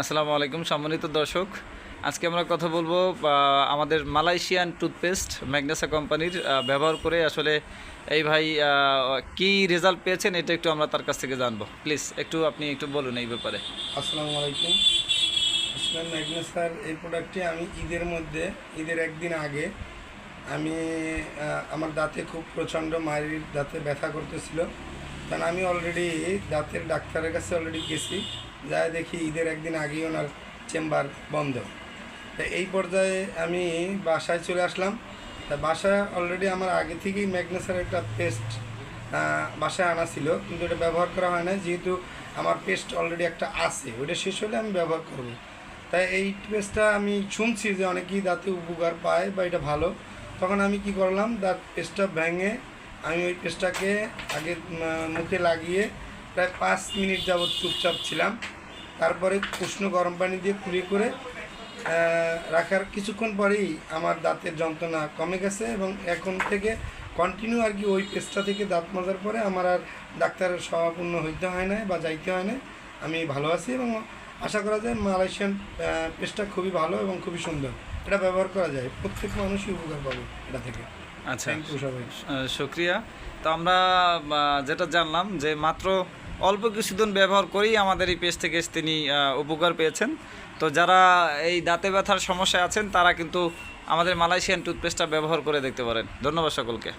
আসসালামু আলাইকুম সম্মানিত দর্শক। আজকে আমরা কথা বলব আমাদের মালয়েশিয়ান টুথপেস্ট ম্যাগনেসা কোম্পানির ব্যবহার করে আসলে এই ভাই কি রেজাল্ট পেয়েছেন এটা একটু আমরা তার কাছ থেকে জানব। প্লিজ, একটু আপনি একটু বলুন এই ব্যাপারে। আসসালামু আলাইকুম। ইসলাম ম্যাগনেসার, এই প্রোডাক্টটি আমি ঈদের মধ্যে, ঈদের একদিন আগে আমি আমার দাঁতে খুব প্রচণ্ড মায়ের দাঁতে ব্যথা করতেছিল। কারণ আমি অলরেডি দাঁতের ডাক্তারের কাছে অলরেডি গেছি। যা দেখি ঈদের একদিন আগেই ওনার চেম্বার বন্ধ। তা এই পর্যায়ে আমি বাসায় চলে আসলাম। তা বাসায় অলরেডি আমার আগে থেকেই ম্যাগনেসার একটা পেস্ট বাসায় আনা ছিল। কিন্তু এটা ব্যবহার করা হয় না যেহেতু আমার পেস্ট অলরেডি একটা আছে ওটা শেষ হলে আমি ব্যবহার করব। তাই এই পেস্টটা আমি শুনছি যে অনেকেই দাঁতে উপকার পায় বা এটা ভালো। তখন আমি কি করলাম, দাঁত পেস্টটা ভেঙে আমি ওই পেস্টটাকে আগে মুখে লাগিয়ে প্রায় পাঁচ মিনিট যাবৎ চুপচাপ ছিলাম। তারপরে উষ্ণ গরম পানি দিয়ে কুড়িয়ে করে রাখার কিছুক্ষণ পরেই আমার দাঁতের যন্ত্রণা কমে গেছে এবং এখন থেকে কন্টিনিউ আর কি ওই পেস্টটা থেকে দাঁত মাজার পরে আমার আর ডাক্তারের সমাপূর্ণ হইতে হয় না বা যাইতে হয় না আমি ভালো আছি এবং আশা করা যায় মালয়েশিয়ান পেস্টটা খুবই ভালো এবং খুবই সুন্দর। এটা ব্যবহার করা যায়, প্রত্যেক মানুষই উপকার পাবে এটা থেকে। আচ্ছা। শুক্রিয়া। তো আমরা যেটা জানলাম যে মাত্র অল্প কিছুদিন ব্যবহার করেই আমাদের এই পেস্ট থেকে তিনি উপকার পেয়েছেন। তো যারা এই দাঁতে ব্যথার সমস্যায় আছেন তারা কিন্তু আমাদের মালয়েশিয়ান টুথপেস্টটা ব্যবহার করে দেখতে পারেন। ধন্যবাদ সকলকে।